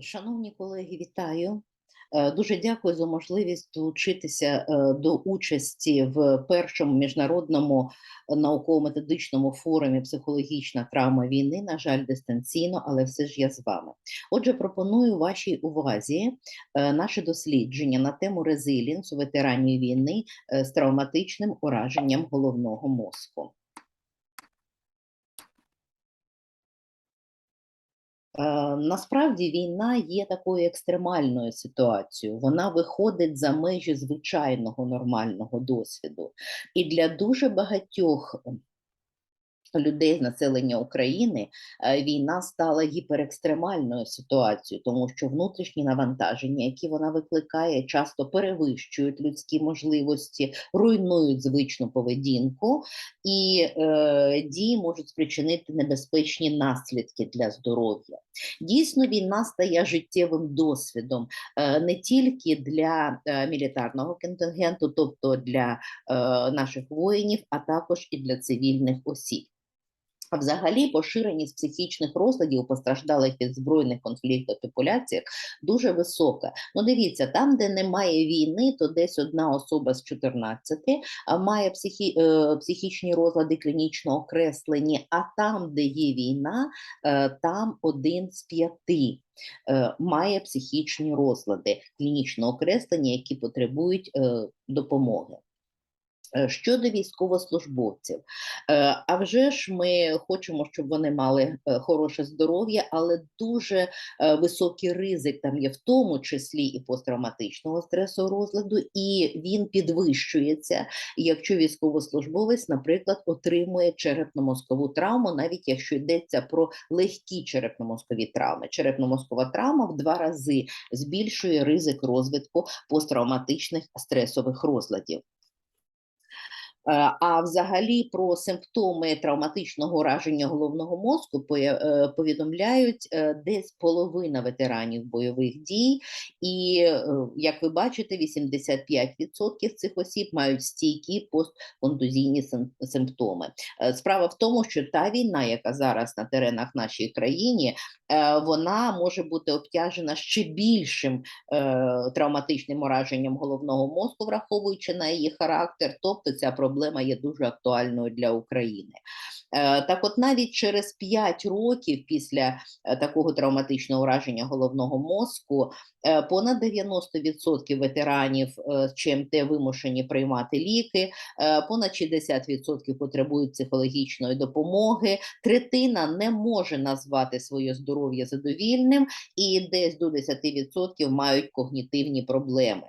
Шановні колеги, вітаю. Е, Дуже дякую за можливість долучитися е, до участі в першому міжнародному науково-методичному форумі Психологічна травма війни. На жаль, дистанційно, але все ж я з вами. Отже, пропоную вашій увазі е, наше дослідження на тему резилінсу ветеранів війни е, з травматичним ураженням головного мозку. Насправді війна є такою екстремальною ситуацією. Вона виходить за межі звичайного нормального досвіду. І для дуже багатьох ем, людей з населення України е, війна стала гіперекстремальною ситуацією, тому що внутрішні навантаження, які вона викликає, часто перевищують людські можливості, руйнують звичну поведінку, і е, дії можуть спричинити небезпечні наслідки для здоров'я. Дійсно, війна стає життєвим досвідом е, не тільки для е, мілітарного контингенту, тобто для е, наших воїнів, а також і для цивільних осіб. А взагалі поширеність психічних розладів у постраждалих від збройних конфліктів популяціях дуже висока. Ну, дивіться, там, де немає війни, то десь одна особа з 14 має психі, е, психічні розлади клінічно окреслені, а там, де є війна, е, там один з п'яти. е, Має психічні розлади клінічно окреслені, які потребують допомоги. Е, Щодо військовослужбовців, е, а вже ж ми хочемо, щоб вони мали е, хороше здоров'я, але дуже високий ризик там є в тому числі і посттравматичного стресового розладу, і він підвищується, якщо військовослужбовець, наприклад, отримує черепно-мозкову травму, навіть якщо йдеться про легкі черепно-мозкові травми. Черепно-мозкова травма в два рази збільшує ризик розвитку посттравматичних стресових розладів. Е, А взагалі про симптоми травматичного ураження головного мозку е, повідомляють е, десь половина ветеранів бойових дій, і як ви бачите, 85% цих осіб мають стійкі постконтузійні симптоми. Справа в тому, що та війна, яка зараз на теренах нашої країни, вона може бути обтяжена ще більшим травматичним ураженням головного мозку, враховуючи на її характер, тобто ця проблема є дуже актуальною для України. Е, Так, от навіть через 5 років після е, такого травматичного ураження головного мозку е, понад 90% ветеранів з ЧМТ вимушені приймати ліки, понад 60% потребують психологічної допомоги, третина не може назвати своє здоров'я задовільним, і десь до 10% мають когнітивні проблеми.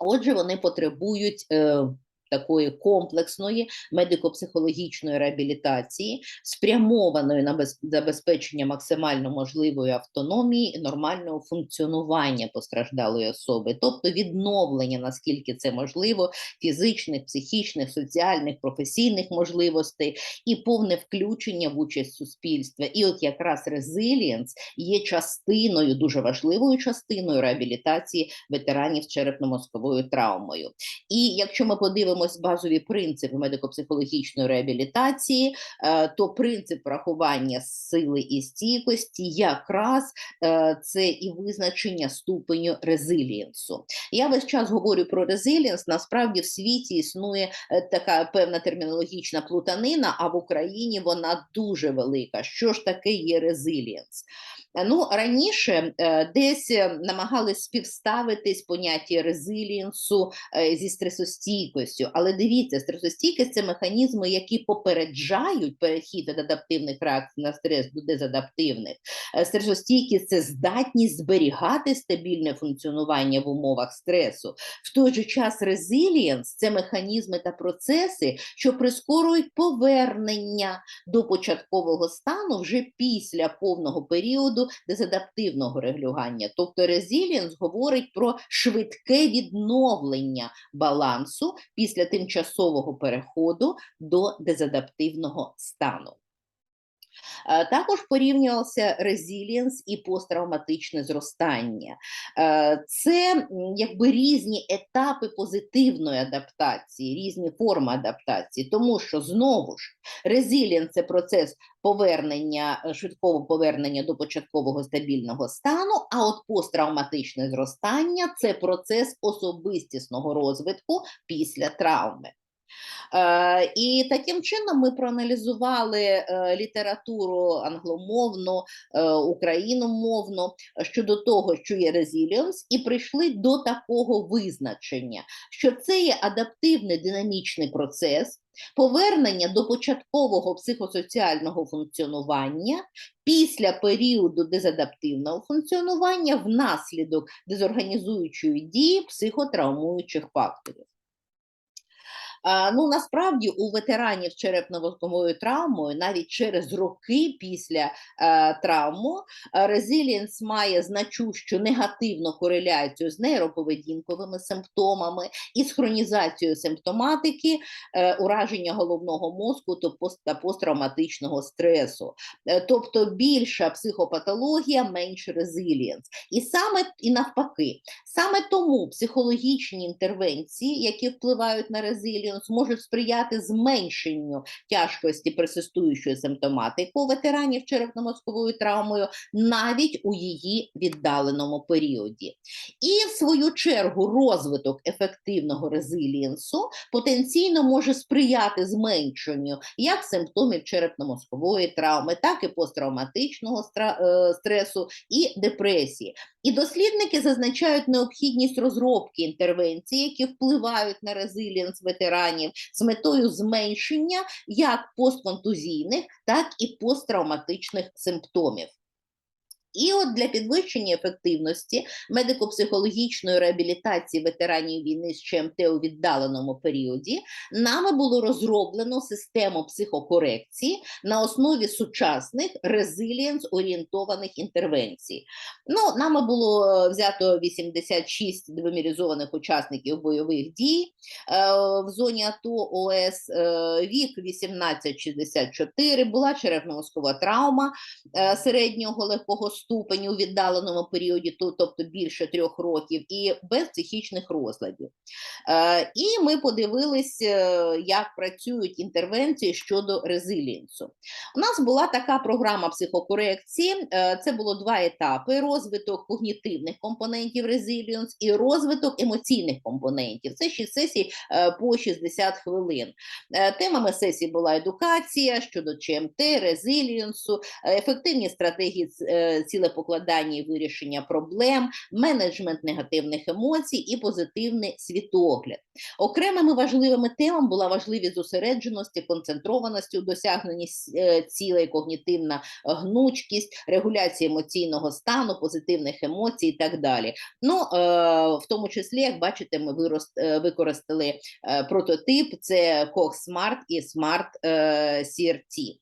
Отже, вони потребують такої комплексної медико-психологічної реабілітації, спрямованої на без- забезпечення максимально можливої автономії і нормального функціонування постраждалої особи, тобто відновлення, наскільки це можливо, фізичних, психічних, соціальних, професійних можливостей і повне включення в участь суспільства. І от якраз резилієнс є частиною, дуже важливою частиною реабілітації ветеранів з черепно-мозковою травмою. І якщо ми подивимось базові принципи медико-психологічної реабілітації, е, то принцип врахування сили і стійкості якраз е, це і визначення ступеню резилієнсу. Я весь час говорю про резилієнс. Насправді в світі існує е, така певна термінологічна плутанина, а в Україні вона дуже велика. Що ж таке є резилієнс? Е, Ну, раніше е, десь е, намагались співставитись поняття резилієнсу зі стресостійкістю. Але дивіться, стресостійкість це механізми, які попереджають перехід від адаптивних реакцій на стрес до дезадаптивних. Стресостійкість це здатність зберігати стабільне функціонування в умовах стресу. В той же час резилієнс це механізми та процеси, що прискорюють повернення до початкового стану вже після повного періоду дезадаптивного регулювання. Тобто резилієнс говорить про швидке відновлення балансу після тимчасового переходу до дезадаптивного стану. Е, Також порівнювався резилієнс і посттравматичне зростання. Е, Це якби різні етапи позитивної адаптації, різні форми адаптації, тому що знову ж резилієнс – це процес повернення, е, швидкого повернення до початкового стабільного стану, а от посттравматичне зростання це процес особистісного розвитку після травми. Е, і таким чином ми проаналізували е, літературу англомовну, е, україномовну щодо того, що є резиліанс, і прийшли до такого визначення, що це є адаптивний динамічний процес. Повернення до початкового психосоціального функціонування після періоду дезадаптивного функціонування внаслідок дезорганізуючої дії психотравмуючих факторів. Ну насправді у ветеранів черепно-мозковою травмою навіть через роки після е, травму е, резилієнс має значущу негативну кореляцію з нейроповедінковими симптомами і з хронізацією симптоматики, е, ураження головного мозку та пост- та посттравматичного стресу. Тобто більша психопатологія, менш резилієнс. І саме і навпаки, саме тому психологічні інтервенції, які впливають на резилієнс, можуть сприяти зменшенню тяжкості персистуючої симптоматики у ветеранів черепно-мозковою травмою навіть у її віддаленому періоді. І в свою чергу розвиток ефективного резилієнсу потенційно може сприяти зменшенню як симптомів черепно-мозкової травми, так і посттравматичного е, стресу і депресії. І дослідники зазначають необхідність розробки інтервенцій, які впливають на резилієнс ветеранів з метою зменшення як постконтузійних, так і посттравматичних симптомів. І от для підвищення ефективності медико-психологічної реабілітації ветеранів війни з ЧМТ у віддаленому періоді нами було розроблено систему психокорекції на основі сучасних резилієнс-орієнтованих інтервенцій. Ну, нами було взято 86 демобілізованих учасників бойових дій е, в зоні АТО ОС, е, вік 18-64, була черепно-мозкова травма е, середнього легкого ступеню у віддаленому періоді, тобто більше трьох років, і без психічних розладів. Е, І ми подивилися, як працюють інтервенції щодо резилієнсу. У нас була така програма психокорекції. е, Це було два етапи: розвиток когнітивних компонентів резилієнс і розвиток емоційних компонентів. Це 6 сесій е, по 60 хвилин. Е, Темами сесії була едукація щодо ЧМТ, резилієнсу, е, ефективні стратегії е, цілепокладання і вирішення проблем, менеджмент негативних емоцій і позитивний світогляд. Окремими важливими темами була важливість зосередженості, концентрованості у досягненні е, цілей, когнітивна гнучкість, регуляція емоційного стану, позитивних емоцій і так далі. Ну, е, в тому числі, як бачите, ми е, використали е, прототип: це Koch Smart і Smart е, CRT.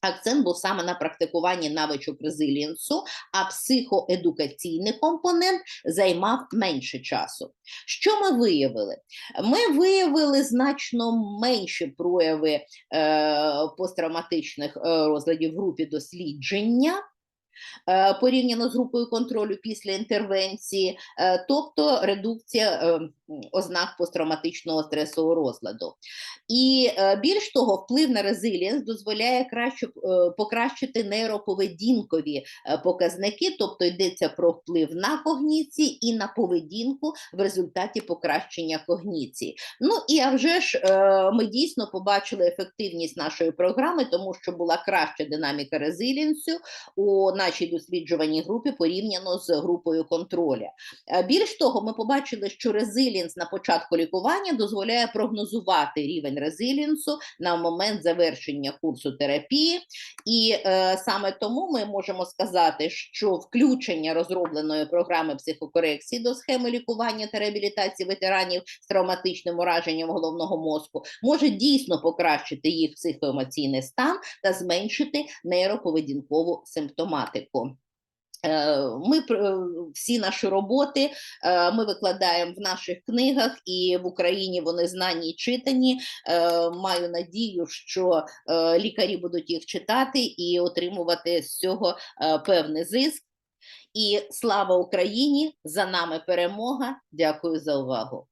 Акцент був саме на практикуванні навичок резилієнсу, а психоедукаційний компонент займав менше часу. Що ми виявили? Ми виявили значно менші прояви е, посттравматичних е, розладів в групі дослідження. е, Порівняно з групою контролю після інтервенції, е, тобто редукція ознак посттравматичного стресового розладу. І е, більш того, вплив на резилієнс дозволяє краще е, покращити нейроповедінкові е, показники, тобто йдеться про вплив на когніції і на поведінку в результаті покращення когніції. Ну і а вже ж ми дійсно побачили ефективність нашої програми, тому що була краща динаміка резилієнсу у нашій досліджуваній групі порівняно з групою контроля. Більш того, ми побачили, що резилієнс на початку лікування дозволяє прогнозувати рівень резилієнсу на момент завершення курсу терапії, і е, саме тому ми можемо сказати, що включення розробленої програми психокорекції до схеми лікування та реабілітації ветеранів з травматичним ураженням головного мозку може дійсно покращити їх психоемоційний стан та зменшити нейроповедінкову симптоматику. Е, Ми е, всі наші роботи е, ми викладаємо в наших книгах, і в Україні вони знані і читані. Маю надію, що лікарі будуть їх читати і отримувати з цього певний зиск. І слава Україні! За нами перемога. Дякую за увагу.